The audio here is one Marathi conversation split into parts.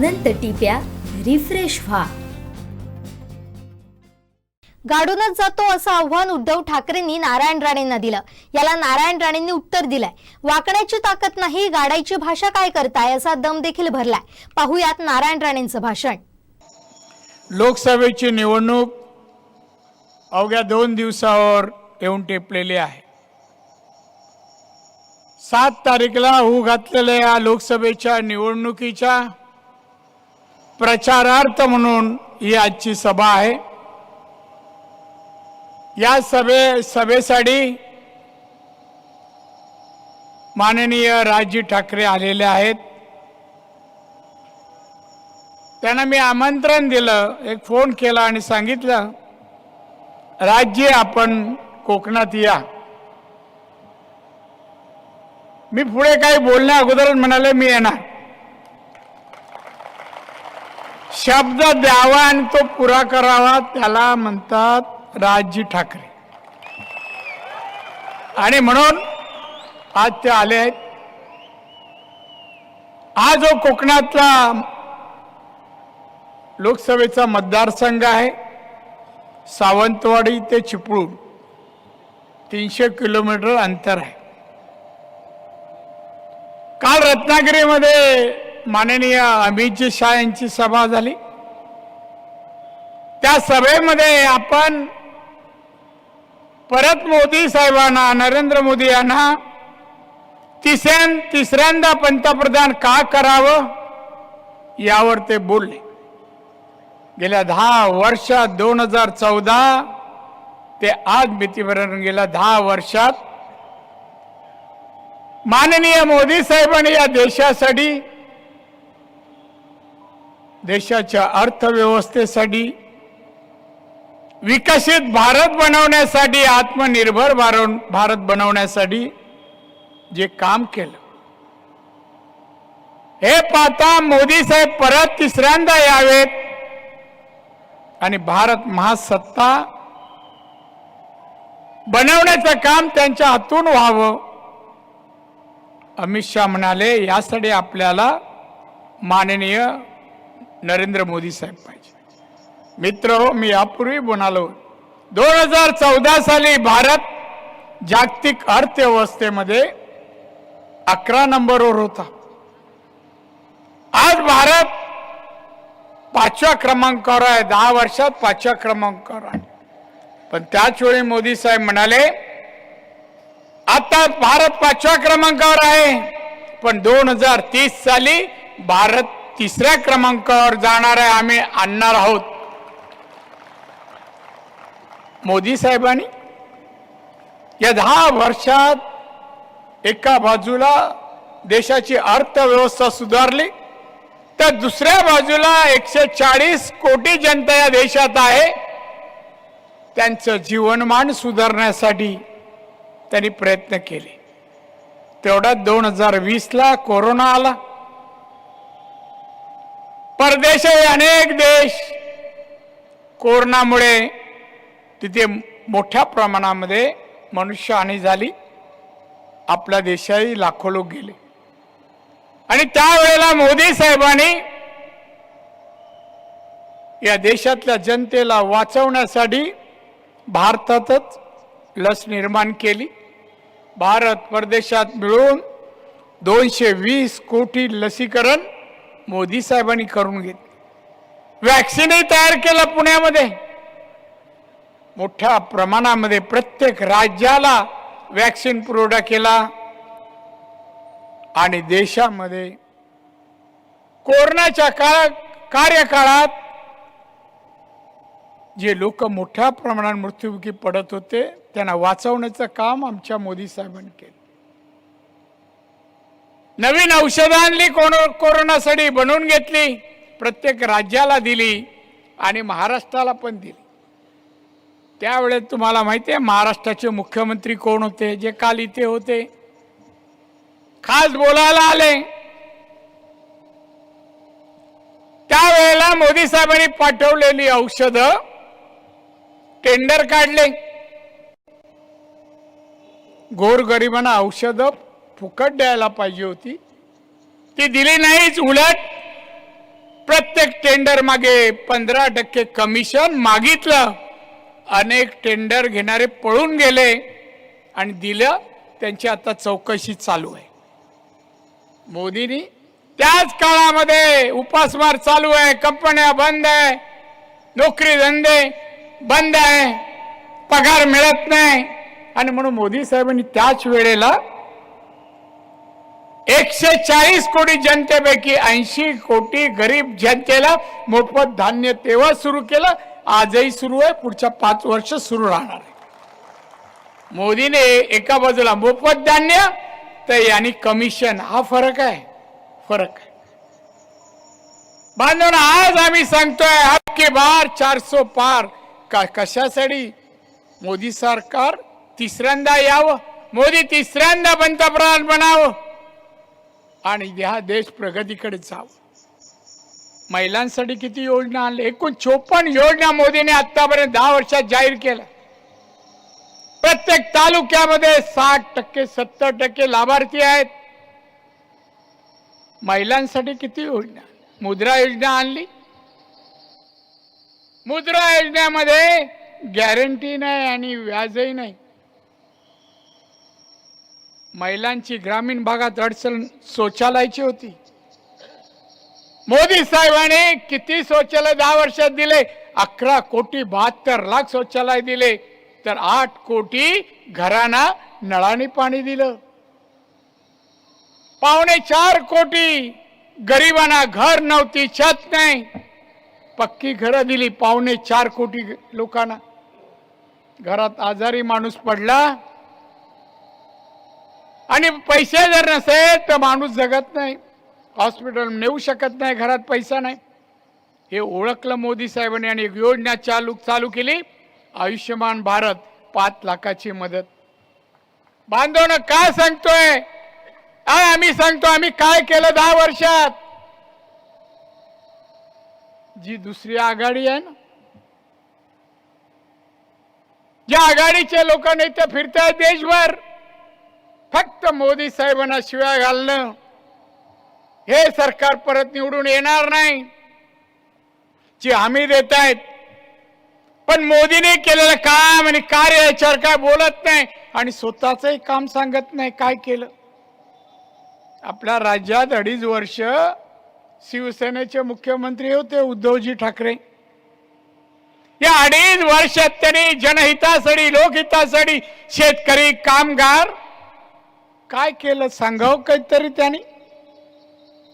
अनंत टिप्या रिफ्रेश व्हा. गाडूनच जातो असं आव्हान उद्धव ठाकरेंनी नारायण राणेंना दिलं. याला नारायण राणेंनी उत्तर दिलंय. वाकण्याची ताकद नाही गाडायची भाषा काय करताय असा दम देखील भरलाय. पाहुयात नारायण राणेंचं भाषण. लोकसभेची निवडणूक अवघ्या दोन दिवसावर येऊन टेपलेली आहे. सात तारीखला होऊ घातलेल्या या लोकसभेच्या निवडणुकीच्या प्रचारार्थ म्हणून ही आजची सभा आहे. या सभे सभेसाठी माननीय राजजी ठाकरे आलेले आहेत. त्यांना मी आमंत्रण दिलं एक फोन केला आणि सांगितलं राज्य आपण कोकणात या. मी पुढे काही बोलण्या अगोदरच म्हणाले मी येणार. शब्द द्यावा आणि तो पुरा करावा त्याला म्हणतात राजजी ठाकरे. आणि म्हणून आज ते आले आहेत. हा जो कोकणातला लोकसभेचा मतदारसंघ आहे सावंतवाडी ते चिपळूण तीनशे किलोमीटर अंतर आहे. काल रत्नागिरीमध्ये माननीय अमितजी शाह यांची सभा झाली. त्या सभेमध्ये आपण परत मोदी साहेबांना नरेंद्र मोदी यांना तिसऱ्या तिसऱ्यांदा पंतप्रधान का करावं यावर ते बोलले. गेल्या दहा वर्षात दोन हजार चौदा ते आज मितीपर्यंत गेल्या दहा वर्षात माननीय मोदी साहेबांनी या देशासाठी देशाच्या अर्थव्यवस्थेसाठी विकसित भारत बनवण्यासाठी आत्मनिर्भर भारत बनवण्यासाठी जे काम केलं. हे पाहता मोदी साहेब परत तिसऱ्यांदा यावेत. आणि भारत महासत्ता बनवण्याचं काम त्यांच्या हातून व्हावं. अमित शहा म्हणाले यासाठी आपल्याला माननीय नरेंद्र मोदी साहेब पाहिजे. मित्र हो मी यापूर्वी बोलालो. दोन हजार चौदा साली भारत जागतिक अर्थव्यवस्थेमध्ये अकरा नंबरवर होता. आज भारत पाचव्या क्रमांकावर आहे. दहा वर्षात पाचव्या क्रमांकावर आहे. पण त्याच वेळी मोदी साहेब म्हणाले आता भारत पाचव्या क्रमांकावर आहे. पण दोन हजार तीस साली भारत तिसऱ्या क्रमांकावर जाणारे आम्ही आणणार आहोत. मोदी साहेबांनी या दहा वर्षात एका बाजूला देशाची अर्थव्यवस्था सुधारली तर दुसऱ्या बाजूला एकशे चाळीस कोटी जनता या देशात आहे. त्यांचं जीवनमान सुधारण्यासाठी त्यांनी प्रयत्न केले. तेवढ्यात दोन हजार वीसला कोरोना आला. परदेशही अनेक देश कोरोनामुळे तिथे मोठ्या प्रमाणामध्ये मनुष्यहानी झाली. आपल्या देशाही लाखो लोक गेले. आणि त्यावेळेला मोदी साहेबांनी या देशातल्या जनतेला वाचवण्यासाठी भारतातच लस निर्माण केली. भारत परदेशात मिळून दोनशे वीस कोटी लसीकरण मोदी साहेबांनी करून घेत वॅक्सिनही तयार केलं पुण्यामध्ये. मोठ्या प्रमाणामध्ये प्रत्येक राज्याला वॅक्सिन पुरवठा केला. आणि देशामध्ये कोरोनाच्या काळ कार्यकाळात जे लोक मोठ्या प्रमाणात मृत्युमुखी पडत होते त्यांना वाचवण्याचं काम आमच्या मोदी साहेबांनी केलं. नवीन औषधं आणली कोरो- कोरोनासाठी बनवून घेतली प्रत्येक राज्याला दिली आणि महाराष्ट्राला पण दिली. त्यावेळेस तुम्हाला माहिती आहे महाराष्ट्राचे मुख्यमंत्री कोण होते? जे काल इथे होते. खास बोलायला आले. त्यावेळेला मोदी साहेबांनी पाठवलेली औषधं टेंडर काढले. गोरगरिबांना औषधं फुकट द्यायला पाहिजे होती. ती दिली नाहीच उलट. प्रत्येक टेंडर मागे पंधरा टक्के कमिशन मागितलं. अनेक टेंडर घेणारे पळून गेले आणि दिलं त्यांची आता चौकशी चालू आहे. मोदींनी त्याच काळामध्ये उपासमार चालू आहे कंपन्या बंद आहे नोकरी धंदे बंद आहे पगार मिळत नाही. आणि म्हणून मोदी साहेबांनी त्याच वेळेला एकशे चाळीस कोटी जनतेपैकी ऐंशी कोटी गरीब जनतेला मोफत धान्य तेव्हा सुरू केलं आजही सुरू आहे पुढच्या पाच वर्ष सुरू राहणार आहे. मोदीने एका बाजूला मोफत धान्य तर यांनी कमिशन हा फरक आहे फरक आहे. बांधव आज आम्ही सांगतोय हक्के बार चारसो पार. का कशासाठी? मोदी सरकार तिसऱ्यांदा यावं. मोदी तिसऱ्यांदा पंतप्रधान बनावं. आणि हा देश प्रगतीकडे जावं. महिलांसाठी किती योजना आणल्या? एकूण चोपन्न योजना मोदीने आतापर्यंत दहा वर्षात जाहीर केल्या. प्रत्येक तालुक्यामध्ये साठ टक्के सत्तर टक्के लाभार्थी आहेत. महिलांसाठी किती योजना? मुद्रा योजना आणली. मुद्रा योजनेमध्ये गॅरंटी नाही आणि व्याजही नाही. महिलांची ग्रामीण भागात अडचण शौचालयाची होती. मोदी साहेबांनी किती शौचालय दहा वर्षात दिले? अकरा कोटी बहात्तर लाख शौचालय दिले. तर आठ कोटी घरांना नळाने पाणी दिलं. पावणे चार कोटी गरिबांना घर नव्हती छत नाही. पक्की घरं दिली पावणे चार कोटी लोकांना. घरात आजारी माणूस पडला आणि पैसे जर नसेल तर माणूस जगत नाही. हॉस्पिटल नेऊ शकत नाही घरात पैसा नाही. हे ओळखलं मोदी साहेबांनी आणि एक योजना चालू चालू केली. आयुष्यमान भारत पाच लाखाची मदत. बांधवनं काय सांगतोय? आम्ही सांगतो आम्ही काय केलं दहा वर्षात? जी दुसरी आघाडी आहे ना ज्या आघाडीचे लोक नाही ते फिरतायत देशभर. फक्त मोदी साहेबांना शिव्या घालणं हे सरकार परत निवडून येणार नाही. ची हमी देत आहेत. पण मोदीने केलेलं काम आणि कार्य याच्यावर काय बोलत नाही आणि स्वतःचंही काम सांगत नाही काय केलं. आपल्या राज्यात अडीच वर्ष शिवसेनेचे मुख्यमंत्री होते उद्धवजी ठाकरे. या अडीच वर्षात त्यांनी जनहितासाठी लोकहितासाठी शेतकरी कामगार काय केलं सांगावं काहीतरी त्यांनी?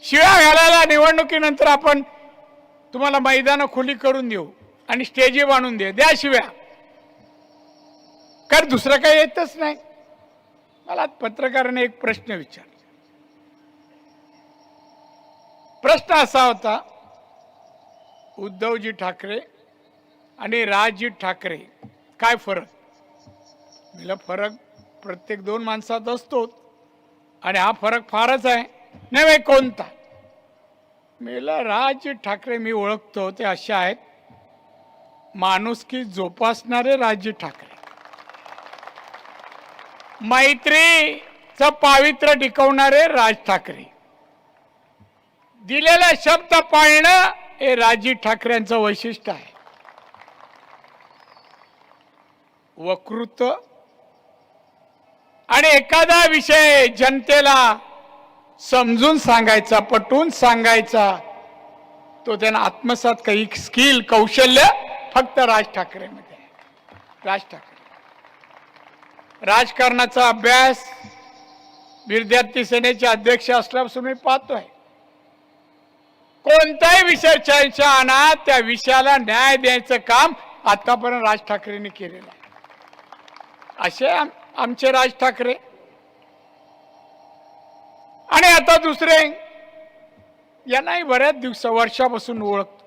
शिव्या घालायला निवडणुकीनंतर आपण तुम्हाला मैदानं खुली करून देऊ आणि स्टेजी बांधून दे द्या शिव्या. कारण दुसरं काही येतच नाही. मला पत्रकाराने एक प्रश्न विचारला. प्रश्न असा होता उद्धवजी ठाकरे आणि राजजी ठाकरे काय फरक? मला फरक प्रत्येक दोन माणसात असतोच. आणि हा फरक फारच आहे. नव्हे कोणता. मेला राज ठाकरे मी ओळखतो ते असे आहेत. माणुसकी जोपासणारे राज ठाकरे. मैत्रीचं पावित्र्य टिकवणारे राज ठाकरे. दिलेला शब्द पाळणं हे राजी ठाकरेंचं वैशिष्ट्य आहे. वक्तृत्व आणि एखादा विषय जनतेला समजून सांगायचा पटवून सांगायचा तो त्यांना आत्मसात काही स्किल कौशल्य फक्त राज ठाकरेमध्ये. राज ठाकरे. राजकारणाचा अभ्यास विद्यार्थी सेनेचे अध्यक्ष असल्यापासून मी पाहतोय. कोणताही विषय चर्चा आणा त्या विषयाला न्याय द्यायचं काम आतापर्यंत राज ठाकरेंनी केलेलं आहे. असे आम- आमचे राज ठाकरे. आणि आता दुसरे यांनाही बऱ्याच दिवस वर्षापासून ओळखतो.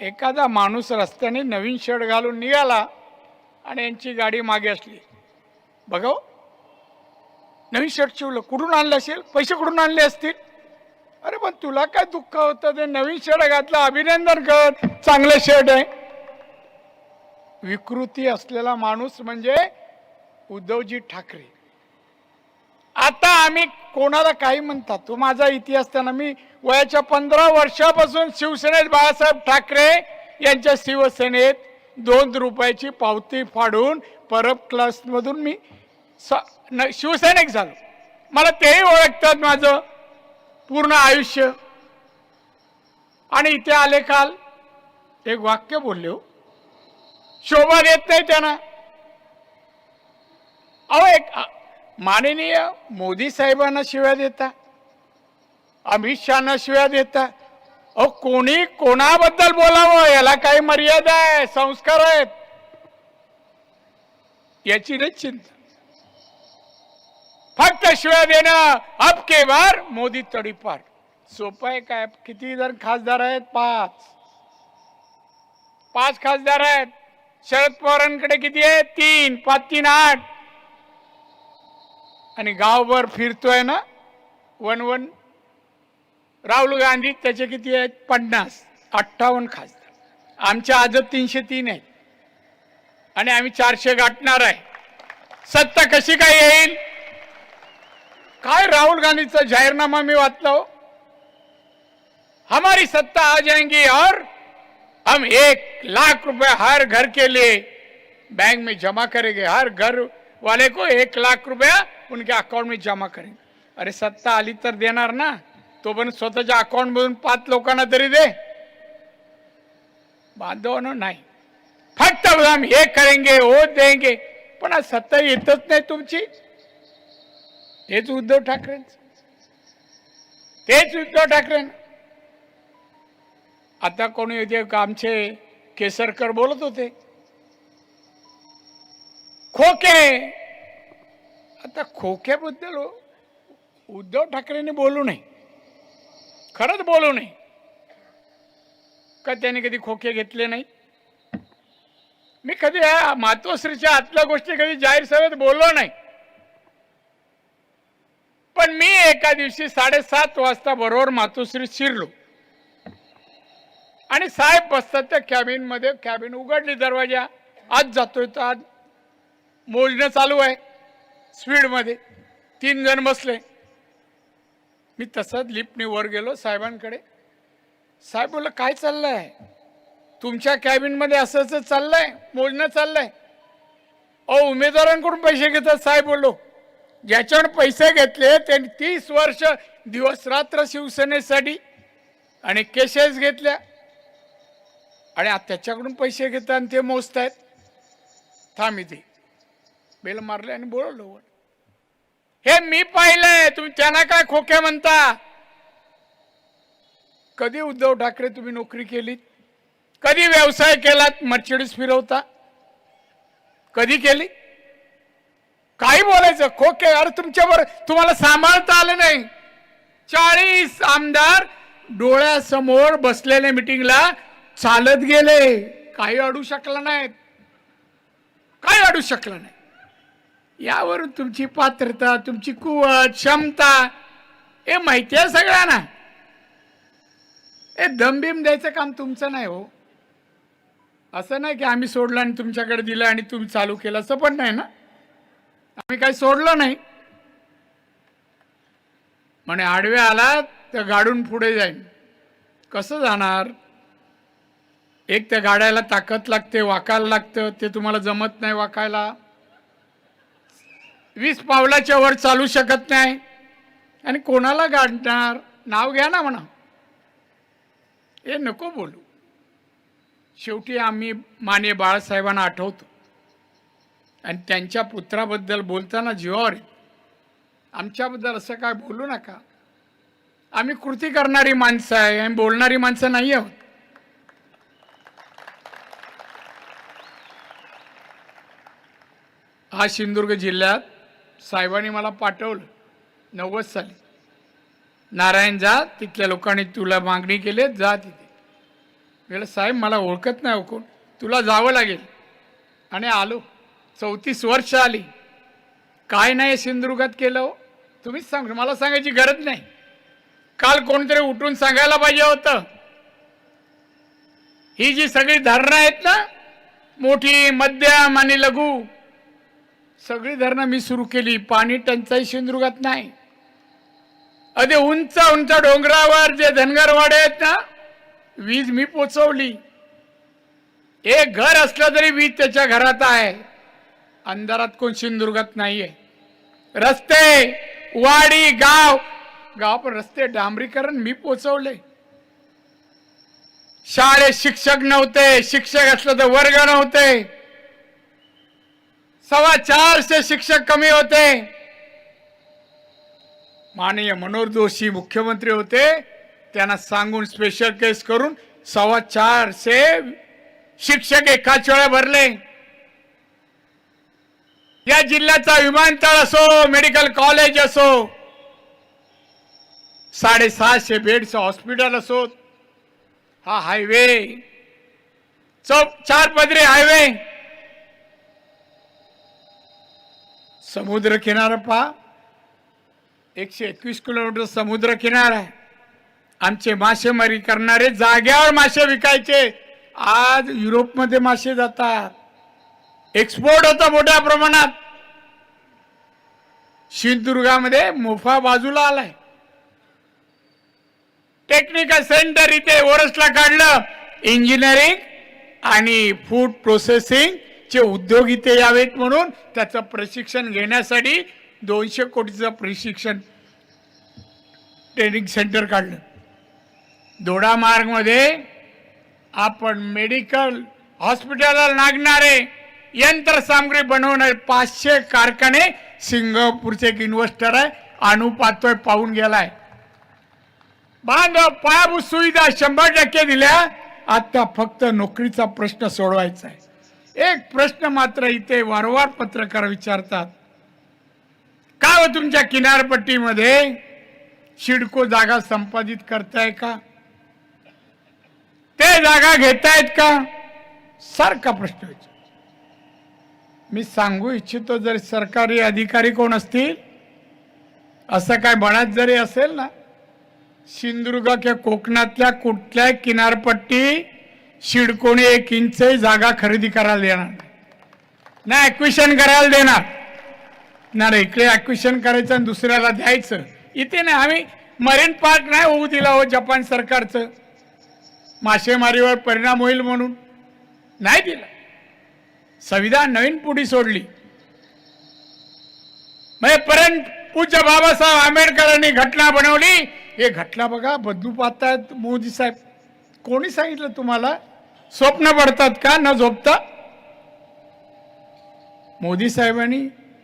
एखादा माणूस रस्त्याने नवीन शर्ट घालून निघाला आणि यांची गाडी मागे असली. बघा हो. नवीन शर्ट शिवलं कुठून आणलं असेल? पैसे कुठून आणले असतील? अरे पण तुला काय दुःख होतं? ते नवीन शर्ट घातलं अभिनंदन कर. चांगलं शर्ट आहे. विकृती असलेला माणूस म्हणजे उद्धवजी ठाकरे. आता आम्ही कोणाला काही म्हणतात तो माझा इतिहास त्यांना. मी वयाच्या पंधरा वर्षापासून शिवसेनेत बाळासाहेब ठाकरे यांच्या शिवसेनेत दोन रुपयाची पावती फाडून परब क्लासमधून मी स- न- शिवसैनिक झालो. मला तेही ओळखतात माझं पूर्ण आयुष्य. आणि इथे आले काल एक वाक्य बोलले हो. शोभा देत नाही त्यांना. अहो एक माननीय मोदी साहेबांना शिव्या देता. अमित शहाना शिव्या देता. अहो कोणी कोणाबद्दल बोलावं? याला काही मर्यादा आहे संस्कार आहेत. याची नाही चिंता. फक्त शिव्या देणं अब बार मोदी तडीपार. सोपं आहे काय? किती जण खासदार आहेत? पाच. पाच खासदार आहेत. शरद पवारांकडे किती आहे? तीन पाच तीन आठ. आणि गावभर फिरतोय ना? One one. राहुल गांधी त्याचे किती आहेत? पन्नास. अठ्ठावन्न खासदार. आमच्या आज तीनशे तीन आहेत. आणि आम्ही चारशे गाठणार आहे. सत्ता कशी काय येईल? काय राहुल गांधीचा जाहीरनामा मी वाचला हो? हमारी सत्ता आ जाएंगी और हम एक लाख रुपए हर घर के लिए बैंक में जमा करेंगे। हर घर वाले को एक लाख रुपया उनके अकाउंट में जमा करेंगे। अरे सत्ता आली तर देणार ना तो पण स्वतःच्या अकाउंट मधून पाच लोकांना तरी दे। बांधवानं नाही। फक्त हम हे करेंगे वो देंगे। पण आज सत्ता येतच नाही तुमची। तेच उद्धव ठाकरे तेच उद्धव ठाकरे आता कोणी होते आमचे केसरकर बोलत होते. खोके! आता खोक्याबद्दल उद्धव ठाकरेंनी बोलू नये. खरंच बोलू नये. का त्याने कधी खोके घेतले नाही? मी कधी या मातोश्रीच्या आतल्या गोष्टी कधी जाहीर सभेत बोललो नाही. पण मी एका दिवशी साडेसात वाजता बरोबर मातोश्री शिरलो. आणि साहेब बसतात त्या कॅबिनमध्ये कॅबिन उघडली दरवाजा. आज जातोय तर आज. मोजणं चालू आहे. स्पीडमध्ये तीन जण बसले. मी तसंच लिफ्टने वर गेलो साहेबांकडे. साहेब बोललं काय चाललं आहे तुमच्या कॅबिनमध्ये असं असं असं चाललंय? मोजणं चाललंय? अहो उमेदवारांकडून पैसे घेतात साहेब बोललो. ज्याच्यावर पैसे घेतले त्यांनी तीस वर्ष दिवस रात्र शिवसेनेसाठी आणि केसेस घेतल्या. आणि आता त्याच्याकडून पैसे घेतात आणि ते मोजतायत. थांब इथे. बेल मारले आणि बोलवलं हे मी पाहिलंय. तुम्ही त्यांना काय खोके म्हणता? कधी उद्धव ठाकरे तुम्ही नोकरी केलीत? कधी व्यवसाय केलात? मर्चडीस फिरवता? कधी केली काही बोलायचं. खोके अरे तुमच्यावर तुम्हाला सांभाळता आलं नाही. चाळीस आमदार डोळ्यासमोर बसलेल्या मिटिंगला चालत गेले. काही अडू शकला नाहीत. काही अडू शकलं नाही. यावरून तुमची पात्रता तुमची कुवत क्षमता हे माहिती आहे सगळ्यांना. हे दमबीम द्यायचं काम तुमचं नाही हो. असं नाही की आम्ही सोडलं आणि तुमच्याकडे दिलं आणि तुम्ही चालू केलं. असं पण नाही ना. आम्ही काही सोडलं नाही. म्हणे आडवे आला तर गाडून पुढे जाईन. कसं जाणार? एक त्या गाड्याला ताकद लागते वाकायला लागतं ते तुम्हाला जमत नाही वाकायला. वीस पावलाच्या वर चालू शकत नाही. आणि कोणाला गाडणार? नाव घ्या ना म्हणा. हे नको बोलू. शेवटी आम्ही माने बाळासाहेबांना आठवतो. आणि त्यांच्या पुत्राबद्दल बोलताना जीवावर आमच्याबद्दल असं काय बोलू नका. आम्ही कृती करणारी माणसं आहे आम्ही बोलणारी माणसं नाही आहोत. हा सिंधुदुर्ग जिल्ह्यात साहेबांनी मला पाठवलं. नव्वद साली. नारायण जा तिथल्या लोकांनी तुला मागणी केली जा तिथे. गेलं साहेब मला ओळखत नाही हो कोण. तुला जावं लागेल. आणि आलो. चौतीस वर्ष आली. काय नाही सिंधुदुर्गात केलं हो. तुम्हीच सांग मला सांगायची गरज नाही. काल कोणतरी उठून सांगायला पाहिजे होतं. ही जी सगळी धरणं आहेत ना मोठी मध्यम आणि लघु सगळी धरणं मी सुरू केली. पाणी टंचाई सिंधुदुर्गात नाही. अरे उंच उंच डोंगरावर जे धनगरवाडे आहेत ना वीज मी पोचवली. एक घर असलं तरी वीज त्याच्या घरात आहे. अंधारात कोण सिंधुदुर्गात नाहीये. रस्ते वाडी गाव. गाव पण रस्ते डांबरीकरण मी पोचवले. शाळेत शिक्षक नव्हते शिक्षक असलं तर वर्ग नव्हते. सव्वा चारशे शिक्षक कमी होते. माननीय मनोहर जोशी मुख्यमंत्री होते. त्यांना सांगून स्पेशल केस करून सव्वा चारशे शिक्षक एकाच वेळा भरले. या जिल्ह्याचा विमानतळ असो मेडिकल कॉलेज असो साडेसहाशे बेडचं हॉस्पिटल असो हा हायवे चौ चार पदरी हायवे समुद्र किनारा पहा एकशे एकवीस किलोमीटर समुद्रकिनारा आहे. आमचे मासेमारी करणारे जाग्यावर मासे विकायचे. आज युरोपमध्ये मासे जातात. एक्सपोर्ट होता मोठ्या प्रमाणात. सिंधुदुर्गामध्ये मोफा बाजूला आलाय. टेक्निकल सेंटर इथे ओरसला काढलं. इंजिनिअरिंग आणि फूड प्रोसेसिंग चे उद्योग इथे यावेत म्हणून त्याचं प्रशिक्षण घेण्यासाठी दोनशे कोटीचं प्रशिक्षण ट्रेनिंग सेंटर काढलं. दोडामार्गमध्ये आपण मेडिकल हॉस्पिटलला लागणारे यंत्रसामग्री बनवणारे पाचशे कारखाने सिंगापूरचे एक इन्व्हेस्टर आहे अनु पाहून गेलाय. बांधव पायाभूत सुविधा शंभर टक्के दिल्या आता फक्त नोकरीचा प्रश्न सोडवायचा आहे. एक प्रश्न मात्र इथे वारंवार पत्रकार विचारतात. का हो तुमच्या किनारपट्टीमध्ये? शिडको जागा संपादित करताय का? ते जागा घेतायत का? सारखा प्रश्न विचार मी सांगू इच्छितो जर सरकारी अधिकारी कोण असतील? असं काय बळात जरी असेल ना सिंधुदुर्ग किंवा कोकणातल्या कुठल्याही किनारपट्टी शिडकोणी एक इंच जागा खरेदी करायला देणार नाही. ना करायला देणार. ना रे इकडे ॲक्विशन करायचं आणि दुसऱ्याला द्यायचं. इथे नाही आम्ही मरीन पार्क नाही होऊ दिला हो जपान सरकारचं. मासेमारीवर परिणाम होईल म्हणून नाही दिला. संविधान नवीन पुढी सोडली. म्हणजे परंत पूज्य बाबासाहेब आंबेडकरांनी घटना बनवली. हे घटना बघा बदलू पाहतायत मोदी साहेब. कोणी सांगितलं तुम्हाला? स्वप्न पडतात का न झोपता? मोदी साहेबांनी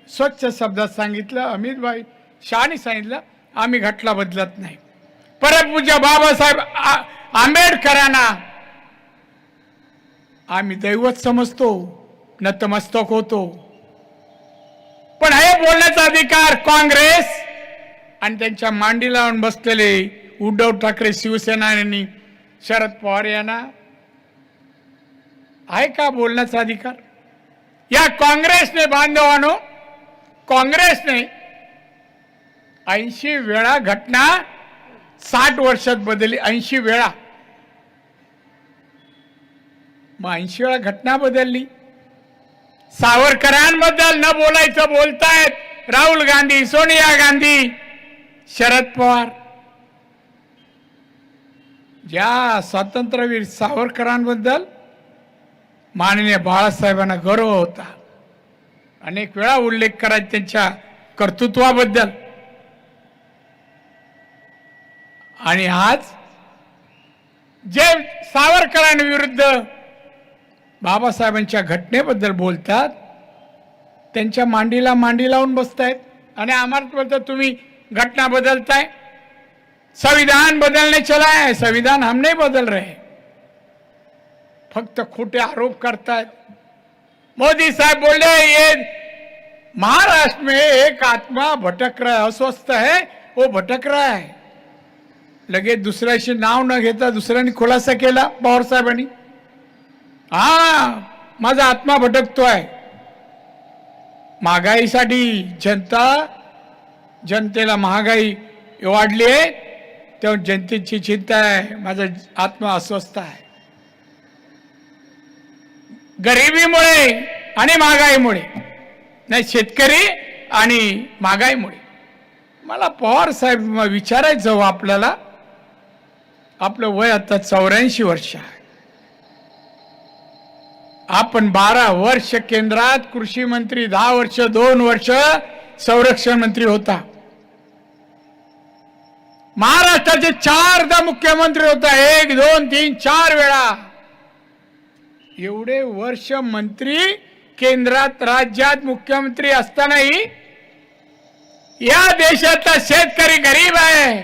स्वच्छ शब्दात सांगितलं अमित भाई शहानी सांगितलं आम्ही घटला बदलत नाही. परत पूजा बाबासाहेब आंबेडकरांना आम्ही दैवत समजतो नतमस्तक होतो. पण हे बोलण्याचा अधिकार काँग्रेस आणि त्यांच्या मांडी लावून बसलेले उद्धव ठाकरे शिवसेना यांनी शरद पवार यांना आहे का बोलण्याचा अधिकार? या काँग्रेसने बांधवानो काँग्रेसने ऐंशी वेळा घटना साठ वर्षात बदलली ऐंशी वेळा. मग ऐंशी वेळा घटना बदलली. सावरकरांबद्दल न बोलायचं बोलतायत राहुल गांधी सोनिया गांधी शरद पवार. ज्या स्वातंत्र्यवीर सावरकरांबद्दल माननीय बाळासाहेबांना गर्व होता. अनेक वेळा उल्लेख करायचा त्यांच्या कर्तृत्वाबद्दल. आणि आज जे सावरकरांविरुद्ध बाबासाहेबांच्या घटनेबद्दल बोलतात त्यांच्या मांडीला मांडी लावून बसतायत. आणि आम्हाला बोलतात तुम्ही घटना बदलताय. संविधान बदलने चला है संविधान हम नहीं बदल रहे फक्त खोटे आरोप करतायत. मोदी साहब बोले ये महाराष्ट्र में एक आत्मा भटक रहा है अस्वस्थ है वो भटक रहा है. लगेच दुसऱ्याशी नाव न घेता दुसऱ्यांनी खुलासा केला पवार साहेबांनी. हा माझा आत्मा भटकतोय. महागाईसाठी जनता जनतेला महागाई वाढली आहे तेव्हा जनतेची चिंता आहे माझा आत्मा अस्वस्थ आहे. गरिबीमुळे आणि महागाईमुळे. नाही शेतकरी आणि महागाईमुळे. मला पवार साहेब विचारायचं हो आपल्याला. आपलं वय आता चौऱ्याऐंशी वर्ष आहे. आपण बारा वर्ष केंद्रात कृषी मंत्री दहा वर्ष दोन वर्ष संरक्षण मंत्री होता. महाराष्ट्राचे चारदा मुख्यमंत्री होता. एक दोन तीन चार वेळा. एवढे वर्ष मंत्री केंद्रात राज्यात मुख्यमंत्री असतानाही या देशातला शेतकरी गरीब आहे.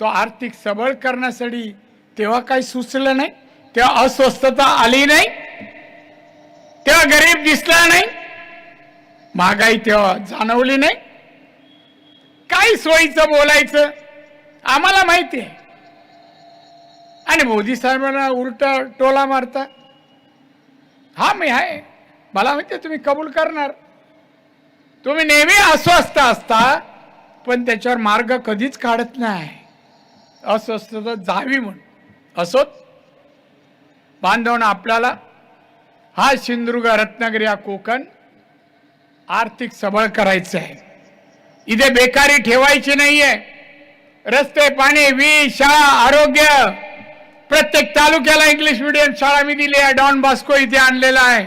तो आर्थिक सबळ करण्यासाठी तेव्हा काही सुचलं नाही तेव्हा अस्वस्थता आली नाही तेव्हा गरीब दिसला नाही महागाई तेव्हा जाणवली नाही. काही सोयीचं बोलायचं आम्हाला माहिती आहे. आणि मोदी साहेबांना उलटा टोला मारता हा मी आहे. मला माहिती आहे तुम्ही कबूल करणार. तुम्ही नेहमी अस्वस्थ असता पण त्याच्यावर मार्ग कधीच काढत नाही. अस्वस्थता जावी म्हणून. असोत? बांधवणं आपल्याला हा सिंधुदुर्ग रत्नागिरी हा कोकण आर्थिक सबळ करायचं आहे. इथे बेकारी ठेवायची नाहीये. रस्ते पाणी वीज शाळा आरोग्य प्रत्येक तालुक्याला इंग्लिश मिडियम शाळा मी दिली आहे. डॉन बास्को इथे आणलेला आहे.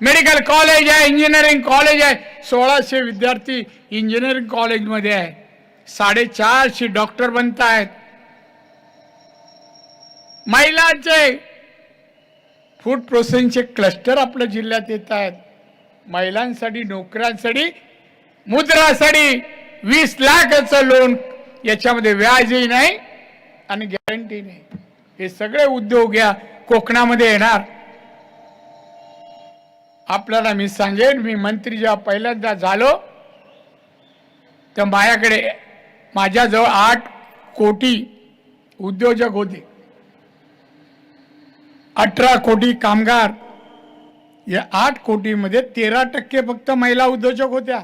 मेडिकल कॉलेज आहे इंजिनिअरिंग कॉलेज आहे. सोळाशे विद्यार्थी इंजिनिअरिंग कॉलेजमध्ये आहे. साडेचारशे डॉक्टर बनत आहेत. महिलांचे फूड प्रोसेसिंगचे क्लस्टर आपल्या जिल्ह्यात येत आहेत. महिलांसाठी नोकऱ्यांसाठी मुद्रासाठी वीस लाखाचं लोन याच्यामध्ये व्याजही नाही आणि गॅरंटी नाही. हे सगळे उद्योग या कोकणामध्ये येणार. आपल्याला मी सांगेन मी मंत्री जेव्हा पहिल्यांदा झालो तर माझ्याकडे माझ्याजवळ आठ कोटी उद्योजक होते. अठरा कोटी कामगार. या आठ कोटीमध्ये तेरा टक्के फक्त महिला उद्योजक होत्या.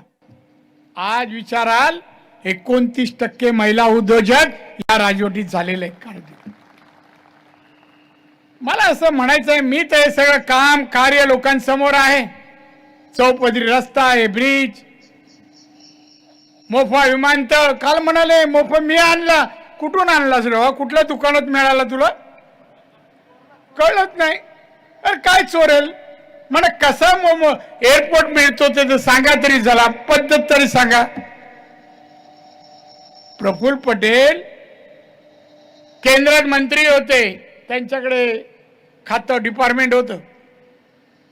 आज विचाराल एकोणतीस टक्के महिला उद्योजक या राजवटीत झालेले कारण मला असं म्हणायचं आहे मी तर हे सगळं काम कार्य लोकांसमोर आहे. चौपदरी रस्ता आहे ब्रिज. मोफा विमानतळ. काल म्हणाले मोफा मी आणला. कुठून आणला रे? कुठल्या दुकानात मिळाला तुला? कळत नाही. अरे काय चोरेल? म्हणा कसा मोमो एअरपोर्ट मिळतो ते तर सांगा तरी झाला पद्धत तरी सांगा. प्रफुल्ल पटेल केंद्रात मंत्री होते. त्यांच्याकडे खातं डिपार्टमेंट होतं.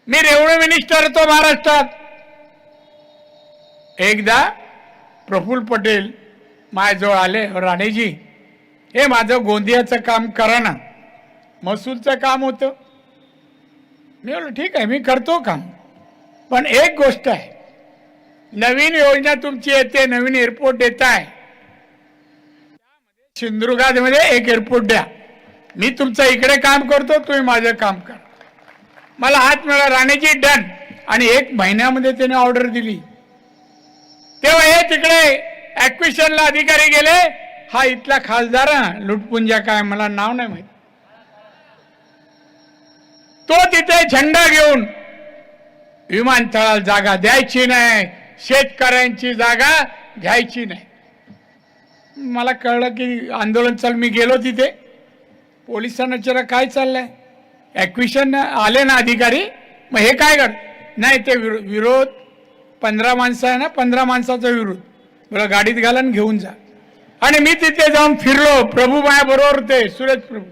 मी रेव्हन्यू मिनिस्टर होतो महाराष्ट्रात. एकदा प्रफुल्ल पटेल माझ्याजवळ आले राणेजी हे माझं गोंदियाचं काम करा ना. महसूलचं काम होतं. मी बोलो ठीक आहे मी करतो काम. पण एक गोष्ट आहे नवीन योजना तुमची येते नवीन एअरपोर्ट येत आहे सिंधुदुर्गामध्ये एक एअरपोर्ट द्या. मी तुमचं इकडे काम करतो तुम्ही माझं काम करा. मला हात मिळाला राणेजी डन. आणि एक महिन्यामध्ये त्याने ऑर्डर दिली. तेव्हा हे तिकडे ऍक्विशनला अधिकारी गेले. हा इथला खासदार लुटपुंजा काय मला नाव नाही माहीत. तो तिथे झेंडा घेऊन विमानतळाला जागा द्यायची नाही शेतकऱ्यांची जागा घ्यायची नाही. मला कळलं की आंदोलन चल मी गेलो तिथे. पोलिसांना जरा काय चाललंय? ॲक्विशन आले ना अधिकारी? मग हे काय कर? नाही ते विरो- विरोध पंधरा माणसं आहे ना पंधरा माणसाचा विरोध. तुला गाडीत घाला आणि घेऊन जा. आणि मी तिथे जाऊन फिरलो प्रभू मायाबरोबर ते सुरेश प्रभू.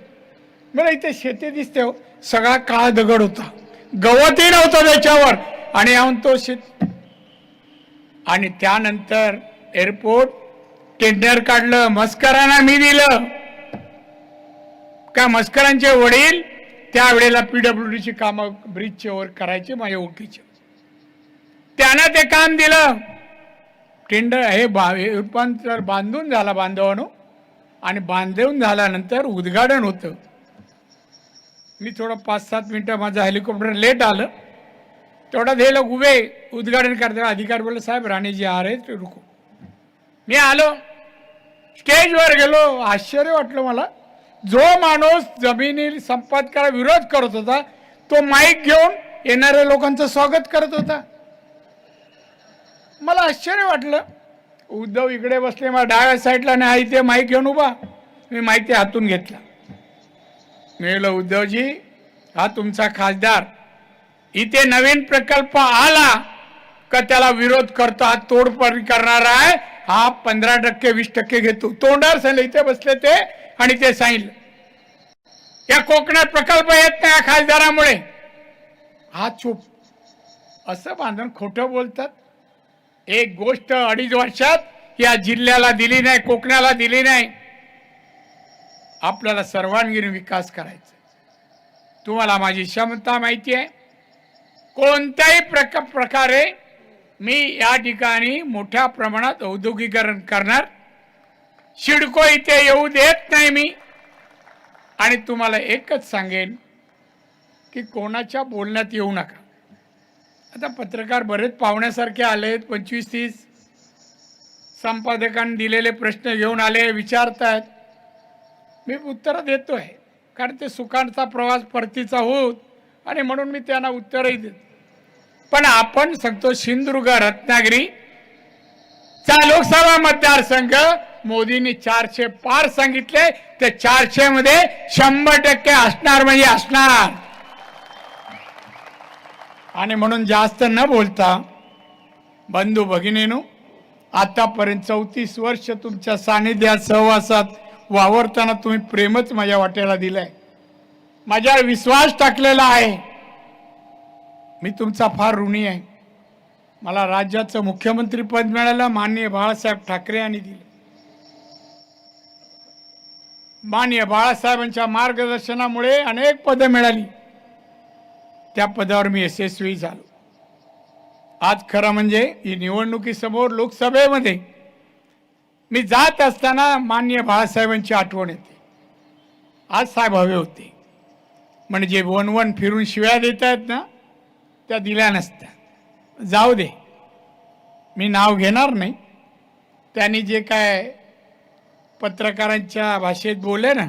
मला इथे शेती दिसते हो. सगळा काळा दगड होता. गवतही नव्हतं त्याच्यावर. आणि येऊन तो शेत आणि त्यानंतर एअरपोर्ट टेंडर काढलं मस्करांना मी दिलं. का मस्करांचे वडील त्यावेळेला पीडब्ल्यू डीची कामं ब्रिजचे वर करायचे माझ्या ओळखीचे. त्यांना ते काम दिलं. टेंडर हे बा हे रूपांतर बांधून झाला बांधवानो. आणि बांधून झाल्यानंतर उद्घाटन होतं. मी थोडं पाच सात मिनटं माझं हेलिकॉप्टर लेट आलं. तेवढ्यात हे लोक उभे उद्घाटन करताना अधिकारी बोलले साहेब राणेजी आ रे ते रुको. मी आलो. स्टेजवर गेलो. आश्चर्य वाटलं मला. जो माणूस जमिनी संपादकाला विरोध करत होता तो माईक घेऊन येणाऱ्या लोकांचं स्वागत करत होता. मला आश्चर्य वाटलं. उद्धव इकडे बसले मला डाव्या साईडला नाही आई ते माईक घेऊन उभा. मी माहिती हातून घेतला. मी उद्धवजी हा तुमचा खासदार. इथे नवीन प्रकल्प आला का त्याला विरोध करतो? हा तोडफोड करणार आहे. हा पंधरा टक्के वीस टक्के घेतो. तोंडार सांगितलं इथे बसले ते. आणि ते सांगितलं या कोकणात प्रकल्प येत नाही या खासदारामुळे? हा चूप. असं बांधून खोटं बोलतात. एक गोष्ट अडीच वर्षात या जिल्ह्याला दिली नाही कोकणाला दिली नाही. आपल्याला सर्वांगीण विकास करायचा तुम्हाला माझी क्षमता माहिती आहे. कोणत्याही प्रक प्रकारे मी या ठिकाणी मोठ्या प्रमाणात औद्योगिकरण करणार शिडको इथे येऊ देत नाही मी. आणि तुम्हाला एकच सांगेन की कोणाच्या बोलण्यात येऊ नका. आता पत्रकार बरेच पाहुण्यासारखे आलेत पंचवीस तीस संपादकांनी दिलेले प्रश्न घेऊन आले विचारतायत. मी उत्तरं देतोय कारण ते सुखांचा प्रवास परतीचा होत आणि म्हणून मी त्यांना उत्तरही देतो. पण आपण सांगतो सिंधुदुर्ग रत्नागिरीचा लोकसभा मतदारसंघ मोदींनी चारशे पार सांगितले. ते चारशे मध्ये शंभर टक्के असणार म्हणजे असणार. आणि म्हणून जास्त न बोलता बंधू भगिनीनो आतापर्यंत चौतीस वर्ष तुमच्या सानिध्यात सहवासात वावरताना तुम्ही प्रेमच माझ्या वाट्याला दिलंय. माझ्यावर विश्वास टाकलेला आहे. मी तुमचा फार ऋणी आहे. मला राज्याचं मुख्यमंत्री पद मिळालं माननीय बाळासाहेब ठाकरे यांनी दिलं. मान्य बाळासाहेबांच्या मार्गदर्शनामुळे अनेक पदं मिळाली. त्या पदावर मी यशस्वी झालो. आज खरं म्हणजे ही निवडणुकीसमोर लोकसभेमध्ये मी जात असताना मान्य बाळासाहेबांची आठवण येते. आज साहेब हवे होते. म्हणजे वन वन फिरून शिव्या देत आहेत ना त्या दिल्या नसत्या. जाऊ दे. मी नाव घेणार नाही. त्यांनी जे काय पत्रकारांच्या भाषेत बोलले ना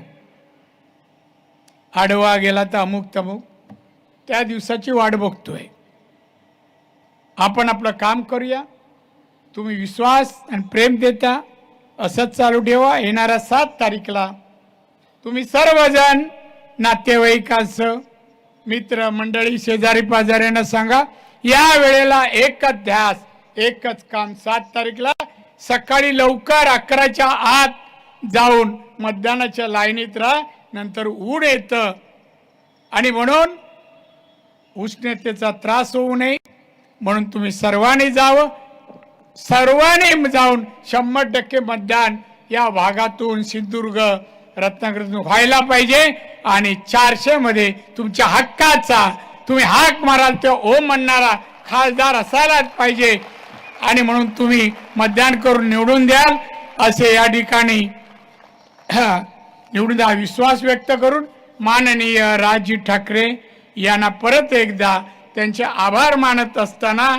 आडवा गेला तर अमुक तमुक त्या दिवसाची वाट बघतोय. आपण आपलं काम करूया तुम्ही विश्वास आणि प्रेम देता असंच चालू ठेवा येणाऱ्या सात तारीखला तुम्ही सर्वजण नातेवाईकांसह मित्र मंडळी शेजारी पाजाऱ्यांना सांगा या वेळेला एकच ध्यास एकच काम सात तारीखला सकाळी लवकर अकराच्या आत जाऊन मतदानाच्या लाईनीत राहा नंतर ऊड येतं. आणि म्हणून उष्णतेचा त्रास होऊ नये. म्हणून तुम्ही सर्वांनी जावं. सर्वांनी जाऊन शंभर टक्के मतदान या भागातून सिंधुदुर्ग रत्नागिरीतून व्हायला पाहिजे. आणि चारशे मध्ये तुमच्या हक्काचा तुम्ही हाक माराल ते ओम म्हणणारा खासदार असायलाच पाहिजे. आणि म्हणून तुम्ही मतदान करून निवडून द्याल. असे या ठिकाणी निवडून हा विश्वास व्यक्त करून माननीय राजजी ठाकरे यांना परत एकदा त्यांचे आभार मानत असताना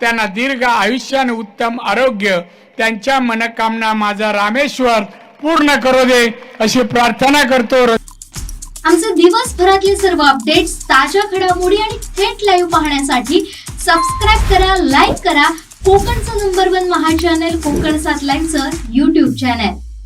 त्यांना दीर्घ आयुष्य आणि उत्तम आरोग्य त्यांच्या मनकामना माझा रामेश्वर पूर्ण करू दे अशी प्रार्थना करतो. आमचे दिवसभरातले सर्व अपडेट्स ताज्या घडामोडी आणि थेट लाईव्ह पाहण्यासाठी सबस्क्राईब करा लाईक करा. कोकणचं number one Maha channel Konkan सात लाईव्हचं युट्यूब चॅनल